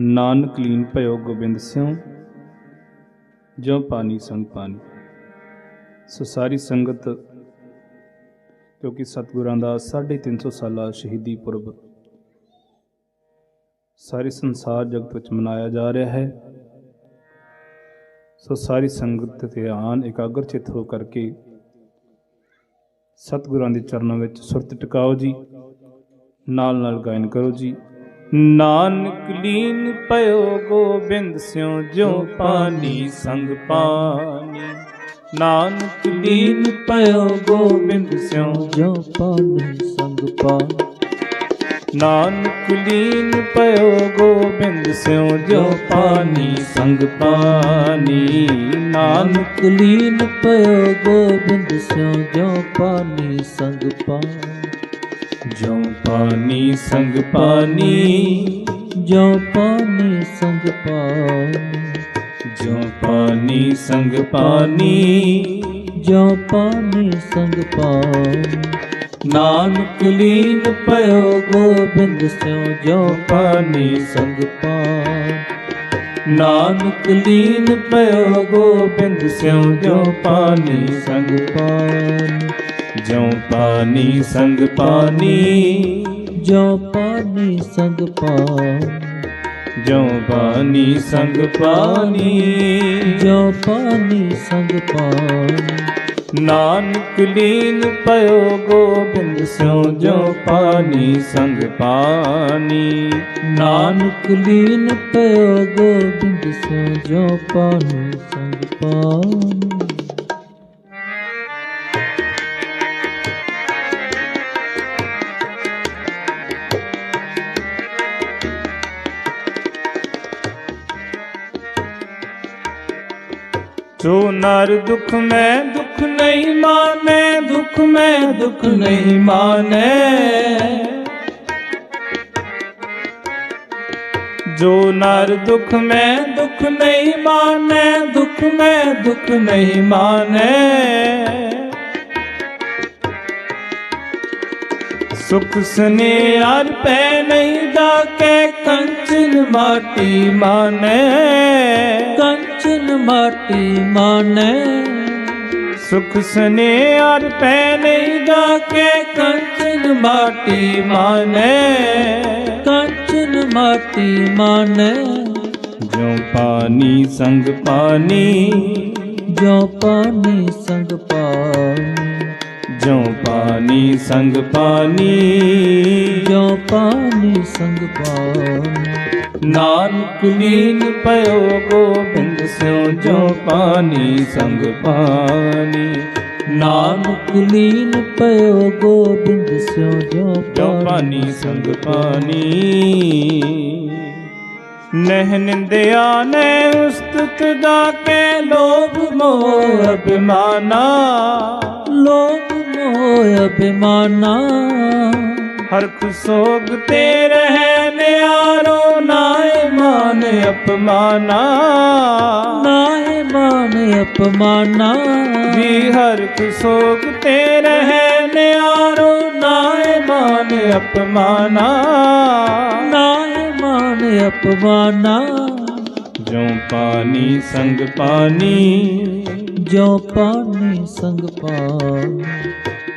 ਨਾਨਕ ਲੀਨ ਭਇਓ ਗੋਬਿੰਦ ਸਿੰਘ ਜੋ ਪਾਣੀ ਸੰਗ ਪਾਣੀ ਸੋ ਸਾਰੀ ਸੰਗਤ, ਕਿਉਂਕਿ ਸਤਿਗੁਰਾਂ ਦਾ 350 ਸਾਲਾ ਸ਼ਹੀਦੀ ਪੁਰਬ, ਸਾਰੇ ਸੰਸਾਰ ਜਗਤ ਵਿੱਚ ਮਨਾਇਆ ਜਾ ਰਿਹਾ ਹੈ। ਸੋ ਸਾਰੀ ਸੰਗਤ ਤੇ ਆਨ ਇਕਾਗਰ ਚਿਤ ਹੋ ਕਰਕੇ ਸਤਿਗੁਰਾਂ ਦੇ ਚਰਨਾਂ ਵਿੱਚ ਸੁਰਤ ਟਿਕਾਓ ਜੀ ਨਾਲ ਨਾਲ ਗਾਇਨ ਕਰੋ ਜੀ। ਨਾਨਕ ਲੀਨ ਪਇਓ ਗੋਬਿੰਦ ਸਿਉ ਜੋ ਪਾਣੀ ਸੰਗ ਪਾਣੀ। ਨਾਨਕ ਲੀਨ ਪਇਓ ਗੋਬਿੰਦ ਸਿਉ ਜੋ ਪਾਣੀ ਸੰਗ ਪਾ ਨਾਨਕ ਲੀਨ ਪਇਓ ਗੋਬਿੰਦ ਸਿਉ ਜੋ ਪਾਣੀ ਸੰਗ ਪਾਣੀ। ਨਾਨਕ ਨਾਨਕ ਲੀਨ ਪਇਓ ਗੋਬਿੰਦ ਸਿਉ ਜੋ ਪਾਣੀ ਸੰਗ ਪਾ ਜੋ ਪਾਣੀ ਸੰਗ ਪਾਣੀ ਜੋ ਪਾਣੀ ਸੰਗ ਪਾ ਜੋ ਪਾਣੀ ਸੰਗ ਪਾਨੀ ਜੋ ਪਾਣੀ ਸੰਗ ਪਾ ਨਾਨਕ ਲੀਨ ਪਇਓ ਗੋਬਿੰਦ ਸਿਉ ਜੋ ਪਾਣੀ ਸੰਗ ਪਾ ਨਾਨਕ ਲੀਨ ਪਇਓ ਗੋਬਿੰਦ ਸਿਉ ਜੋ ਪਾਨੀ ਸੰਗ ਪਾਣੀ ਜੋ ਪਾਣੀ ਸੰਗ ਪਾਣੀ ਜੋ ਪਾਣੀ ਸੰਗ ਪਾ ਜੋ ਪਾਣੀ ਸੰਗ ਪਾਣੀ ਜੋ ਪਾਣੀ ਸੰਗ ਪਾ ਨਾਨਕ ਲੀਨ ਪਇਓ ਗੋਬਿੰਦ ਸਿਉ ਜੋ ਪਾਣੀ ਸੰਗ ਪਾਣੀ ਨਾਨਕ ਲੀਨ ਪਇਓ ਗੋਬਿੰਦ ਸਿਉ ਜੋ ਪਾਣੀ ਸੰਗ ਪਾਣੀ ਜੋ ਨਰ ਦੁਖ ਮੈਂ ਦੁਖ ਨਹੀਂ ਮਾਨੈ, ਦੁਖ ਮੈਂ ਦੁਖ ਨਹੀਂ ਮਾਨੈ। ਜੋ ਨਰ ਦੁਖ ਮੈਂ ਦੁਖ ਨਹੀਂ ਮਾਨੈ, ਦੁਖ ਮੈਂ ਦੁਖ ਨਹੀਂ ਮਾਨੈ। ਸੁਖ ਸਨੇਹਰ ਪੈ ਨਹੀਂ ਜਾਕੇ ਕੰਚਨ ਮਾਟੀ ਮਾਨੈ। ਕੰਚਨ ਮਾਟੀ ਮਾਨੈ। ਸੁਖ ਸਨੇਹਰ ਪੈ ਨਹੀਂ ਜਾਕੇ ਕੰਚਨ ਮਾਟੀ ਮਾਨੈ। ਕੰਚਨ ਮਾਟੀ ਮਾਨੈ। ਜੋ ਪਾਣੀ ਸੰਗ ਪਾਣੀ ਜੋ ਪਾਣੀ ਸੰਗ ਪਾਣੀ ਜੋ ਪਾਣੀ ਸੰਗ ਪਾਣੀ ਜੋ ਪਾਣੀ ਸੰਗ ਪਾਣੀ। ਨਾਨਕ ਲੀਨ ਪਇਓ ਗੋਬਿੰਦ ਸਿਉ ਜੋ ਪਾਣੀ ਸੰਗ ਪਾਣੀ। ਨਾਨਕ ਲੀਨ ਪਇਓ ਗੋਬਿੰਦ ਸਿਉ ਜੋ ਜੋ ਪਾਣੀ। ਸੰਗ ਪਾਣੀ। ਨਹਿ ਨਿੰਦਿਆ ਨੇ ਉਸਤਤ ਦਾ ਕੇ ਲੋਭ ਮੋਹ ਅਭਿਮਾਨਾ। ਲੋਭ ਅਭਿਮਾਨਾ। ਹਰਖ ਸੋਗ ਤੇ ਰਹਿ ਨਿਆਰੋ ਨਾਏ ਮਾਨ ਅਪਮਾਨਾ। ਨਾਏ ਮਾਨ ਅਪਮਾਨਾ। ਜੀ ਹਰਖ ਸੋਗ ਤੇ ਰਹਿ ਨਿਆਰੋ ਨਾਏ ਮਾਨ ਅਪਮਾਨਾ। ਨਾਏ ਮਾਨ ਅਪਮਾਨਾ। ਜੋ ਪਾਣੀ ਸੰਗ ਪਾਣੀ। ਜੋ ਪਾਣੀ ਸੰਗ ਪਾਣੀ।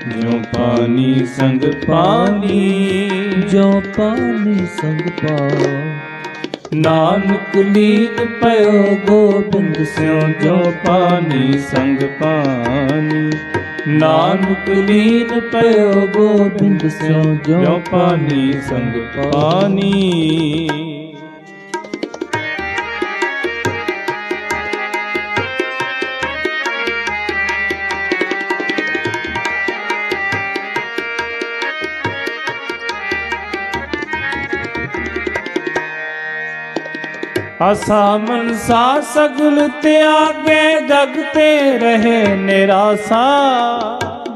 ਜੋ ਪਾਣੀ ਸੰਗ ਪਾਣੀ ਜੋ ਪਾਣੀ ਸੰਗ ਪਾਣੀ ਨਾਨਕ ਲੀਨ ਪਇਓ ਗੋਬਿੰਦ ਸਿਉ ਜੋ ਪਾਣੀ ਸੰਗ ਪਾਣੀ ਨਾਨਕ ਲੀਨ ਪਇਓ ਗੋਬਿੰਦ ਸਿਉ ਜੋ ਪਾਣੀ ਸੰਗ ਪਾਣੀ ਆਸਾ ਮਨਸਾ ਸਗਲ ਤਿਆਗੇ ਜਗ ਤੇ ਰਹੇ ਨਿਰਾਸਾ।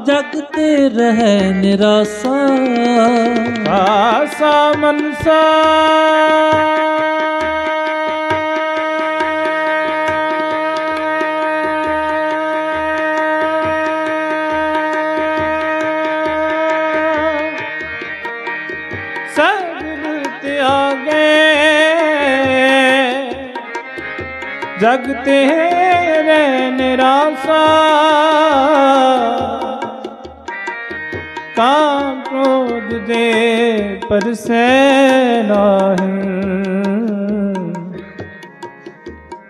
ਜਗ ਤੇ ਰਹਿ ਨਿਰਾਸਾ। ਆਸਾ ਮਨਸਾ ਜਗ ਤੇਰੇ ਨਿਰਾਸਾ ਕਾਮ ਕ੍ਰੋਧ ਦੇ ਪਰਸੈ ਨਾਹੀਂ।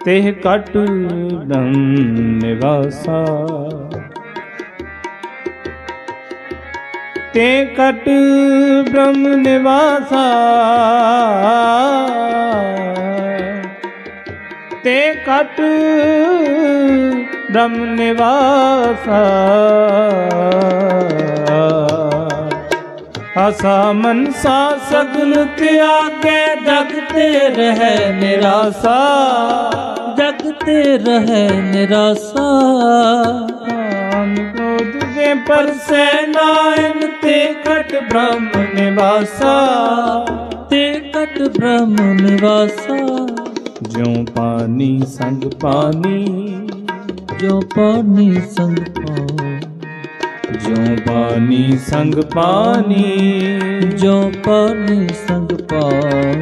ਤੇ ਕਟ ਦਮ ਨਿਵਾਸਾ। ਤੇ ਕਟ ਬ੍ਰਹਮ ਨਿਵਾਸਾ। ਤੇ ਕਟ ਬ੍ਰਹਮ ਨਿਵਾਸਾ। ਆਸਾ ਮਨਸਾ ਸਗਲ ਤਿਆਗੇ ਜਗ ਤੇ ਰਹਿ ਨਿਰਾਸਾ। ਜਗ ਤੇ ਰਹਿ ਨਿਰਾਸਾ। ਕ੍ਰੋਧ ਦੇ ਪਰਸੈ ਨਾਇਨ ਤੇ ਕਟ ਬ੍ਰਹਮ ਨਿਵਾਸਾ। ਤੇ ਕਟ ਬ੍ਰਹਮ ਨਿਵਾਸਾ। ਜਿਉ ਪਾਣੀ ਸੰਗ ਪਾਣੀ ਜੋ ਪਾਣੀ ਸੰਗ ਪਾਉ ਜਿਉ ਪਾਣੀ ਸੰਗ ਪਾਣੀ ਜੋ ਪਾਣੀ ਸੰਗ ਪਾਉ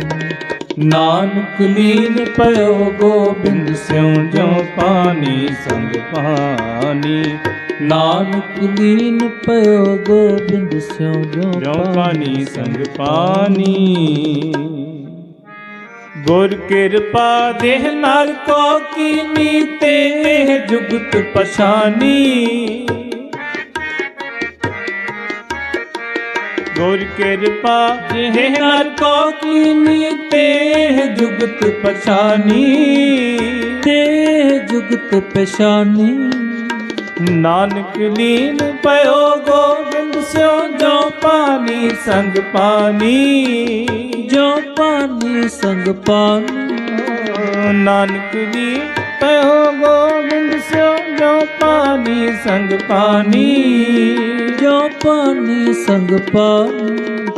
ਨਾਨਕ ਲੀਨ ਪਇਓ ਗੋਬਿੰਦ ਸਿਉ ਜਿਉ ਪਾਣੀ ਸੰਗ ਪਾਣੀ। ਨਾਨਕ ਲੀਨ ਪਇਓ ਗੋਬਿੰਦ ਸਿਉ ਜੋ ਜਿਉ ਪਾਣੀ ਸੰਗ ਪਾਣੀ। ਗੁਰ ਕਿਰਪਾ ਦੇਹ ਨਾਲ ਕੋ ਕੀਨੀ ਤੇ ਜੁਗਤ ਪਛਾਨੀ। ਗੁਰ ਕਿਰਪਾ ਦੇਹ ਨਾਲ ਕੋ ਕੀਨੀ ਤੇ ਜੁਗਤ ਪਛਾਨੀ। ਤੇ ਜੁਗਤ ਪਛਾਨੀ। ਨਾਨਕ ਲੀਨ ਪਇਓ ਗੋਬਿੰਦ ਸਿਉ ਜੋ ਪਾਣੀ ਸੰਗ ਪਾਣੀ। ਜੋ ਪਾਣੀ ਸੰਗ ਪਾਣੀ ਨਾਨਕ ਲੀਨ ਪਇਓ ਗੋਬਿੰਦ ਸਿਉ ਜੋ ਪਾਣੀ ਸੰਗ ਪਾਣੀ। ਜੋ ਪਾਣੀ ਸੰਗ ਪਾਣੀ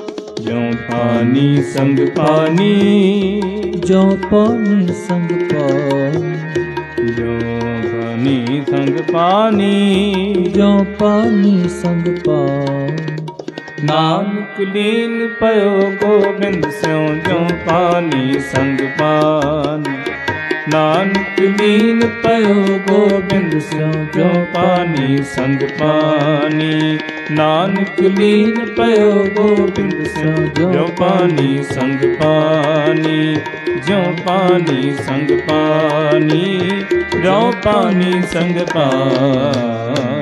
ਜੋ ਪਾਣੀ ਸੰਗ ਪਾਣੀ। ਜੋ ਪਾਣੀ ਸੰਗ ਪਾਣੀ ਜੋ ਪਾਣੀ ਸੰਗ ਪਾਣੀ। ਜੋ ਪਾਣੀ ਸੰਗ ਪਾਣੀ ਨਾਨਕ ਲੀਨ ਪਇਓ ਗੋਬਿੰਦ ਸਿਉ ਜੋ ਪਾਣੀ ਸੰਗ ਪਾਣੀ ਨਾਨਕ ਲੀਨ ਪਇਓ ਗੋਬਿੰਦ ਸਿਉ ਜੋ ਪਾਣੀ ਸੰਗ ਪਾਣੀ ਨਾਨਕ ਲੀਨ ਪਇਓ ਗੋਬਿੰਦ ਸਿਉ ਜੋ ਪਾਣੀ ਸੰਗ ਪਾਣੀ ਜੋ ਪਾਣੀ ਸੰਗ ਪਾਣੀ ਜੋ ਪਾਣੀ ਸੰਗ ਪਾਣੀ